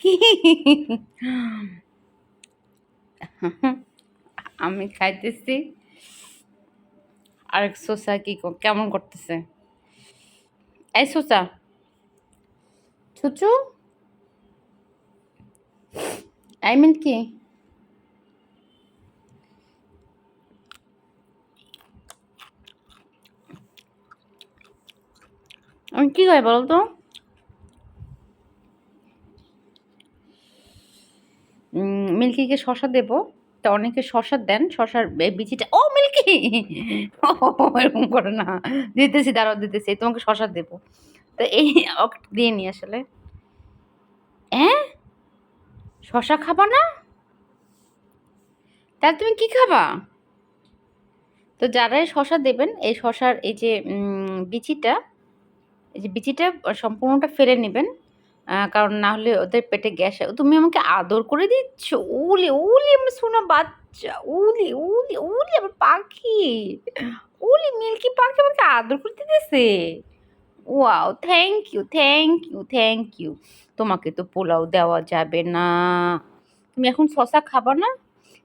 কি আমি খাইতেছি। আরেক সোসা কি কেমন করতেছে? এই সোসা চুচু আই মিন কি? আমি কি খাই বলো তো উম, মিল্কিকে শশা দেবো, তা অনেকে শশা দেন, শশার বিচিটা, ও মিল্কি! এরকম করো না, দিতেছি, দাঁড়াও, দিতেছি, তোমাকে শশা দেবো। তো এই দিয়ে নি আসলে। হ্যাঁ শশা খাবা না? তাহলে তুমি কি খাবা? তো যারাই শশা দেবেন, এই শশার এই যে বিচিটা, এই যে বিচিটা সম্পূর্ণটা ফেলে নেবেন কারণ না হলে ওদের পেটে গ্যাস হয়। তুমি আমাকে আদর করে দিচ্ছ? উলি উলি, আমার শোনা বাচ্চা, উলি উলি উলি, আমার পাখি। উলি, মিল্কি পাখি আমাকে আদর করে দিতেছে wow, thank you thank you thank you. তোমাকে তো পোলাও দেওয়া যাবে না। তুমি এখন শশা খাবা না?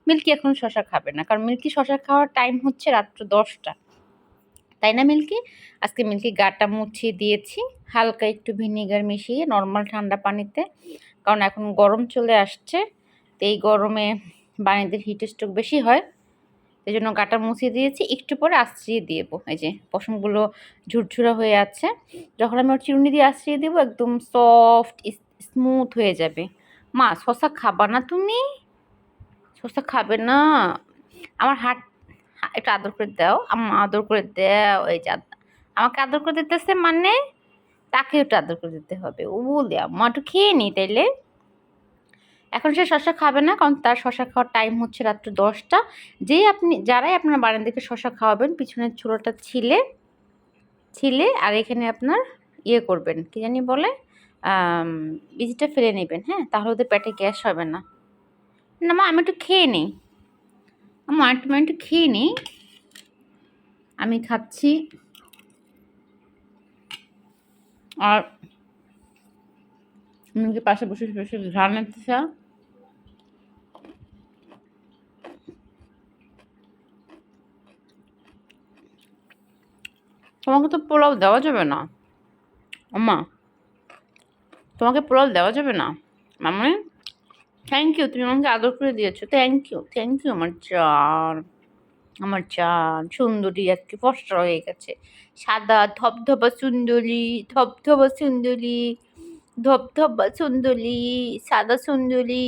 মিল্কি এখন শশা খাবে না, কারণ মিল্কি শশা খাওয়ার টাইম হচ্ছে রাত্র দশটা। তাই না, মিল্কি? আজকে মিল্কি গাটা মুছিয়ে দিয়েছি, হালকা একটু ভিনেগার মিশিয়ে নর্মাল ঠান্ডা পানিতে, কারণ এখন গরম চলে আসছে, তো এই গরমে বাণীদের হিট স্ট্রোক বেশি হয়, এই জন্য গাটা মুছিয়ে দিয়েছি, একটু পরে আশ্রিয়ে দেবো। এই যে পশমগুলো ঝুরঝুরা হয়ে আছে, যখন আমি ওর চিরুনি দিয়ে আশ্রিয়ে দেবো, একদম সফট স্মুথ হয়ে যাবে। মা শশা খাবা না তুমি? শশা খাবে না। আমার হাত হা- একটু আদর করে দাও। আম্মা আদর করে দাও, এই যে আমাকে আদর করে দিতেছে মানে তাকে একটু আদর করে দিতে হবে। ও বলে, আম্মা, একটু খেয়ে নি তাইলে। এখন সে শশা খাবে না, কারণ তার শশা খাওয়ার টাইম হচ্ছে রাত্র দশটা। যেই আপনি, যারাই আপনার বাড়ির দিকে শশা খাওয়াবেন, পিছনের চুলোটা ছিলে ছিলে, আর এখানে আপনার ইয়ে করবেন, কি জানি বলে বীজটা ফেলে নেবেন হ্যাঁ? তাহলে ওদের পেটে গ্যাস হবে না। না, মা, আমি একটু খেয়ে নিই আমি একটু খেয়ে নিই। আমি খাচ্ছি। আর মুরগি পাশে বসে বসে ঘ্রাণ তোমাকে তো পোলাও দেওয়া যাবে না। আম্মা, তোমাকে পোলাও দেওয়া যাবে না? মামনি? থ্যাংক ইউ তুমি আমাকে আদর করে দিয়েছ। থ্যাংক ইউ থ্যাংক ইউ আমার চার আমার চার সুন্দরী, আজকে ফসরা হয়ে গেছে। সাদা, ধবধবা সুন্দরী ধবধবা সুন্দরী ধবধবা সুন্দরী, সাদা সুন্দরী।